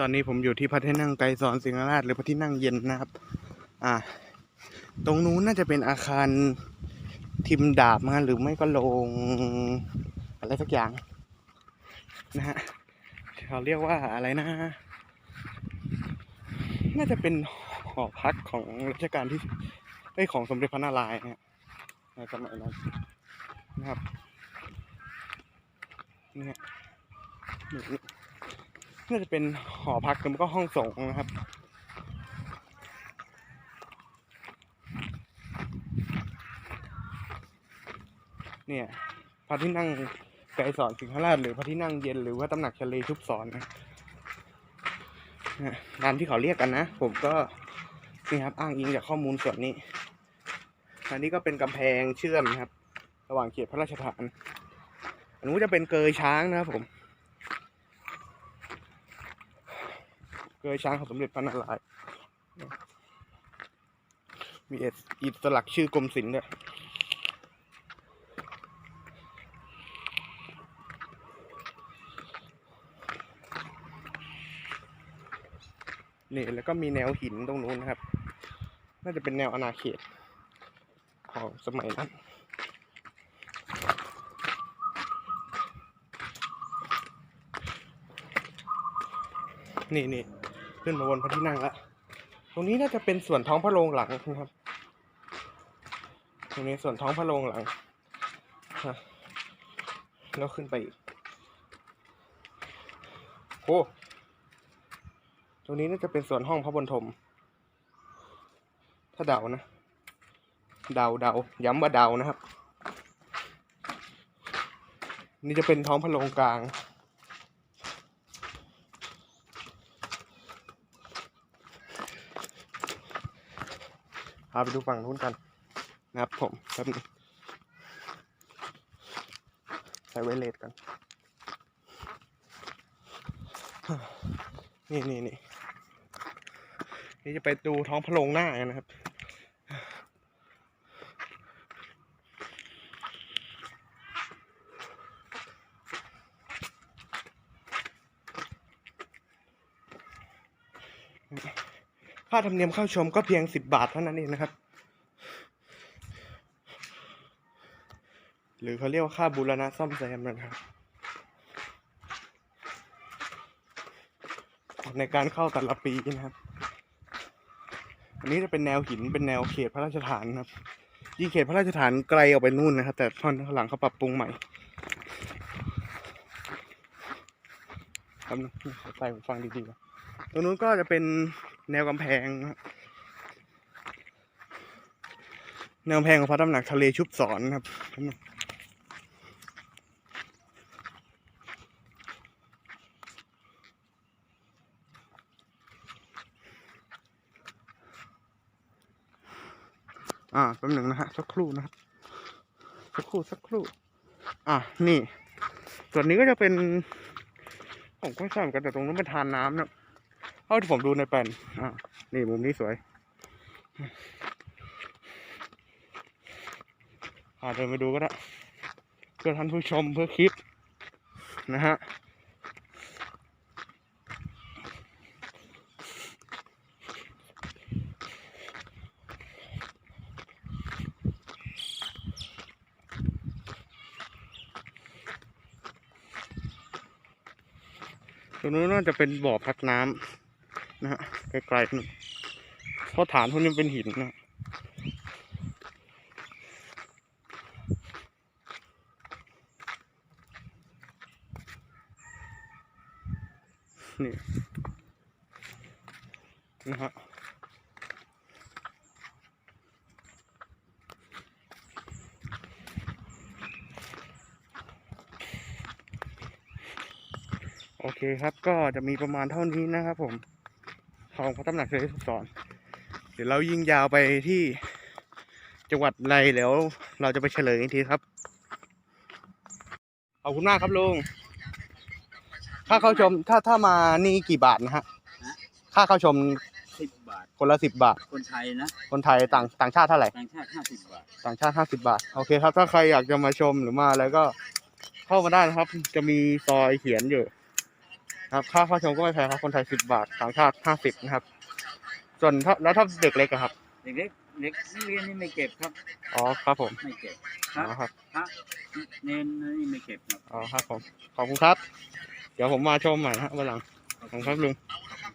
ตอนนี้ผมอยู่ที่พระที่นั่งไกรสอนสิงหราชหรือพระที่นั่งเย็นนะครับ อ่า ตรงนู้นน่าจะเป็นอาคารทิมดาบมั้งหรือไม่ก็โรงอะไรสักอย่าง นะฮะเขาเรียกว่าอะไรนะ น่าจะเป็นหอพักของรัชกาลที่ไอของสมเด็จพระนารายณ์นะฮะในสมัยนั้นนะครับเนี่ฮะ น่าจะเป็นหอพักแล้วก็ห้องส่งนะครับเนี่ยพระที่นั่งไกรสอนสิงหราชหรือพระที่นั่งเย็นหรือว่าตำหนักทะเลชุบสอนนะเนี่ยตามที่เขาเรียกกันนะ ผมก็นี่ครับอ้างอิงจากข้อมูลส่วนนี้ อันนี้ก็เป็นกำแพงเชื่อมนะครับ ระหว่างเขตพระราชฐาน อันนู้นจะเป็นเกยช้างนะครับผม เกยช้างของสมเด็จพระนารายณ์มีเอ็ดอิสลักชื่อกรมศิลป์ด้วยนี่แล้วก็มีแนวหินตรงนู้นนะครับ น่าจะเป็นแนวอาณาเขต ของสมัยนั้นนี่นี่ ขึ้นมาบนพระที่นั่งแล้วตรงนี้น่าจะเป็นส่วนท้องพระโรงหลังนะครับ ตรงนี้ส่วนท้องพระโรงหลังแล้วขึ้นไปอีกโอ้ตรงนี้น่าจะเป็นส่วนห้องพระบรมธมถ้าเดานะ เดาเดาย้ำว่าเดานะครับ นี่จะเป็นท้องพระโรงกลาง พาไปดูฝั่งนู้นกันนะครับผมแป๊บนึงใส่ไวเลสกัน นี่นี่นี่นี่จะไปดูท้องพระโรงหน้ากันนะครับ ค่าธรรมเนียมเข้าชมก็เพียงสิบบาทเท่านั้นเองนะครับ หรือเขาเรียกว่าค่าบูรณะซ่อมแซมนะครับ ในการเข้าแต่ละปีนะครับ อันนี้จะเป็นแนวหินเป็นแนวเขตพระราชฐานนะครับยิ่เขตพระราชฐานไกลออกไปนู่นนะครับ แต่ตอนหลังเขาปรับปรุงใหม่ครับใส่ฟังดีๆตรงนู้นก็จะเป็น แนวกำแพง แนวกำแพงของพระตำหนักทะเลชุบสอนะครับอ่าแป๊บหนึ่งนะฮะสักครู่นะครับสักครู่สักครู่ อะนี่ ส่วนนี้ก็จะเป็นผมก็ไม่ทราบกันแต่ตรงนู้นเป็นทานน้ำนะ เท่าที่ผมดูในแปลนอ่านี่มุมนี้สวยอาเดินไปดูก็ได้เพื่อท่านผู้ชมเพื่อคลิปนะฮะตรงนู้นน่าจะเป็นบ่อพักน้ำ นะฮะไกลๆนู่นเพราะฐานพวกนี้เป็นหินนะนี่นะฮะโอเคครับก็จะมีประมาณเท่านี้นะครับผม ของพระตำหนักเทเลสอนเดี๋ยวเรายิงยาวไปที่จังหวัดไรเดี๋ยวเราจะไปเฉลยอีกทีครับ ขอบคุณมากครับลุง ค่าเข้าชมถ้าถ้ามานี่กี่บาทนะฮะ ค่าเข้าชมสิบบาท คนละสิบบาท คนไทยนะ คนไทยต่างต่างชาติเท่าไหร่ ต่างชาติห้าสิบบาท ต่างชาติห้าสิบาท โอเคครับ ถ้าใครอยากจะมาชมหรือมาอะไรก็เข้ามาได้นะครับ จะมีซอยเขียนอยู่ ครับค่าเข้าชมก็ไม่แพงครับคนไทยสิบบาทต่างชาติห้าสิบนะครับ ส่วนถ้าแล้วถ้าเด็กเล็กอะครับ เด็กเล็กเด็กนักเรียนนี่ไม่เก็บครับอ๋อครับผมไม่เก็บพอ๋ระอครับพระเนนนี่ไม่เก็บครับ อ๋อครับผมขอบคุณครับ เดี๋ยวผมมาชมใหม่นะฮะวันหลังขอบคุณครับลุงค